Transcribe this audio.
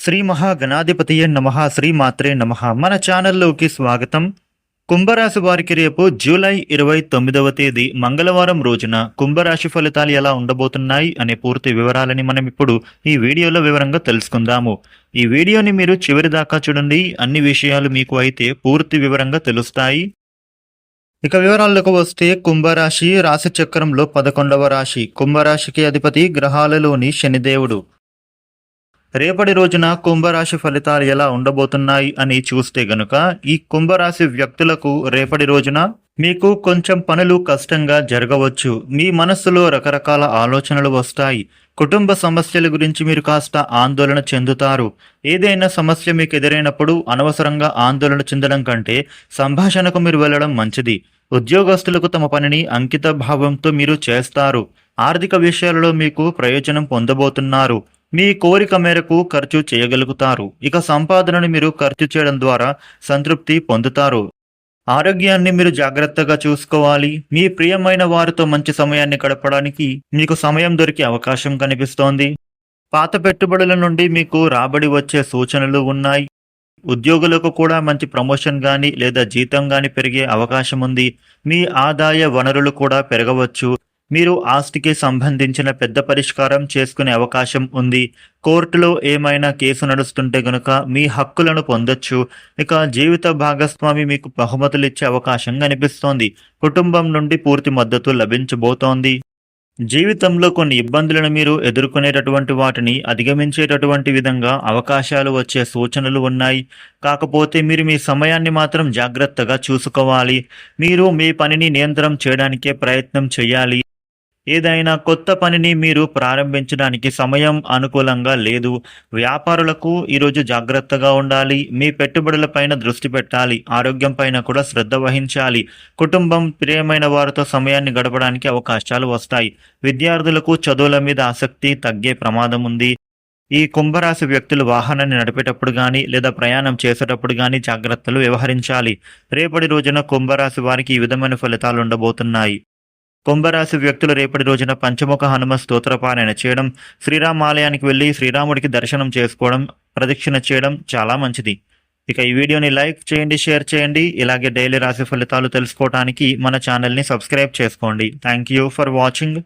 శ్రీ మహాగణాధిపతియే నమ శ్రీ మాత్రే నమ. మన ఛానల్లోకి స్వాగతం. కుంభరాశి వారికి రేపు జూలై ఇరవై తొమ్మిదవ తేదీ మంగళవారం రోజున కుంభరాశి ఫలితాలు ఎలా ఉండబోతున్నాయి అనే పూర్తి వివరాలని మనం ఇప్పుడు ఈ వీడియోలో వివరంగా తెలుసుకుందాము. ఈ వీడియోని మీరు చివరి దాకా చూడండి. అన్ని విషయాలు మీకు అయితే పూర్తి వివరంగా తెలుస్తాయి. ఇక వివరాలకు వస్తే కుంభరాశి రాశి చక్రంలో పదకొండవ రాశి. కుంభరాశికి అధిపతి గ్రహాలలోని శనిదేవుడు. రేపటి రోజున కుంభరాశి ఫలితాలు ఎలా ఉండబోతున్నాయి అని చూస్తే గనుక ఈ కుంభరాశి వ్యక్తులకు రేపటి రోజున మీకు కొంచెం పనులు కష్టంగా జరగవచ్చు. మీ మనస్సులో రకరకాల ఆలోచనలు వస్తాయి. కుటుంబ సమస్యల గురించి మీరు కాస్త ఆందోళన చెందుతారు. ఏదైనా సమస్య మీకు ఎదురైనప్పుడు అనవసరంగా ఆందోళన చెందడం కంటే సంభాషణకు మీరు వెళ్ళడం మంచిది. ఉద్యోగస్తులకు తమ పనిని అంకిత భావంతో మీరు చేస్తారు. ఆర్థిక విషయాలలో మీకు ప్రయోజనం పొందబోతున్నారు. మీ కోరిక మేరకు ఖర్చు చేయగలుగుతారు. ఇక సంపాదనను మీరు ఖర్చు చేయడం ద్వారా సంతృప్తి పొందుతారు. ఆరోగ్యాన్ని మీరు జాగ్రత్తగా చూసుకోవాలి. మీ ప్రియమైన వారితో మంచి సమయాన్ని గడపడానికి మీకు సమయం దొరికే అవకాశం కనిపిస్తోంది. పాత పెట్టుబడుల నుండి మీకు రాబడి వచ్చే సూచనలు ఉన్నాయి. ఉద్యోగులకు కూడా మంచి ప్రమోషన్ కానీ లేదా జీతం కానీ పెరిగే అవకాశం ఉంది. మీ ఆదాయ వనరులు కూడా పెరగవచ్చు. మీరు ఆస్తికి సంబంధించిన పెద్ద పరిష్కారం చేసుకునే అవకాశం ఉంది. కోర్టులో ఏమైనా కేసు నడుస్తుంటే గనుక మీ హక్కులను పొందొచ్చు. ఇక జీవిత భాగస్వామి మీకు బహుమతులు ఇచ్చే అవకాశం కనిపిస్తోంది. కుటుంబం నుండి పూర్తి మద్దతు లభించబోతోంది. జీవితంలో కొన్ని ఇబ్బందులను మీరు ఎదుర్కొనేటటువంటి వాటిని అధిగమించేటటువంటి విధంగా అవకాశాలు వచ్చే సూచనలు ఉన్నాయి. కాకపోతే మీరు మీ సమయాన్ని మాత్రం జాగ్రత్తగా చూసుకోవాలి. మీరు మీ పనిని నియంత్రణ చేయడానికే ప్రయత్నం చేయాలి. ఏదైనా కొత్త పనిని మీరు ప్రారంభించడానికి సమయం అనుకూలంగా లేదు. వ్యాపారులకు ఈరోజు జాగ్రత్తగా ఉండాలి. మీ పెట్టుబడులపైన దృష్టి పెట్టాలి. ఆరోగ్యం పైన కూడా శ్రద్ధ వహించాలి. కుటుంబం ప్రియమైన వారితో సమయాన్ని గడపడానికి అవకాశాలు వస్తాయి. విద్యార్థులకు చదువుల మీద ఆసక్తి తగ్గే ప్రమాదం ఉంది. ఈ కుంభరాశి వ్యక్తులు వాహనాన్ని నడిపేటప్పుడు కానీ లేదా ప్రయాణం చేసేటప్పుడు కానీ జాగ్రత్తలు వ్యవహరించాలి. రేపటి రోజున కుంభరాశి వారికి ఈ విధమైన ఫలితాలు ఉండబోతున్నాయి. కుంభరాశి వ్యక్తులు రేపటి రోజున పంచముఖ హనుమ స్తోత్రపారాయణ చేయడం శ్రీరామ ఆలయానికి వెళ్ళి శ్రీరాముడికి దర్శనం చేసుకోవడం ప్రదక్షిణ చేయడం చాలా మంచిది. ఇక ఈ వీడియోని లైక్ చేయండి షేర్ చేయండి. ఇలాగే డైలీ రాశి ఫలితాలు తెలుసుకోవడానికి మన ఛానల్ని సబ్స్క్రైబ్ చేసుకోండి. Thank you for watching.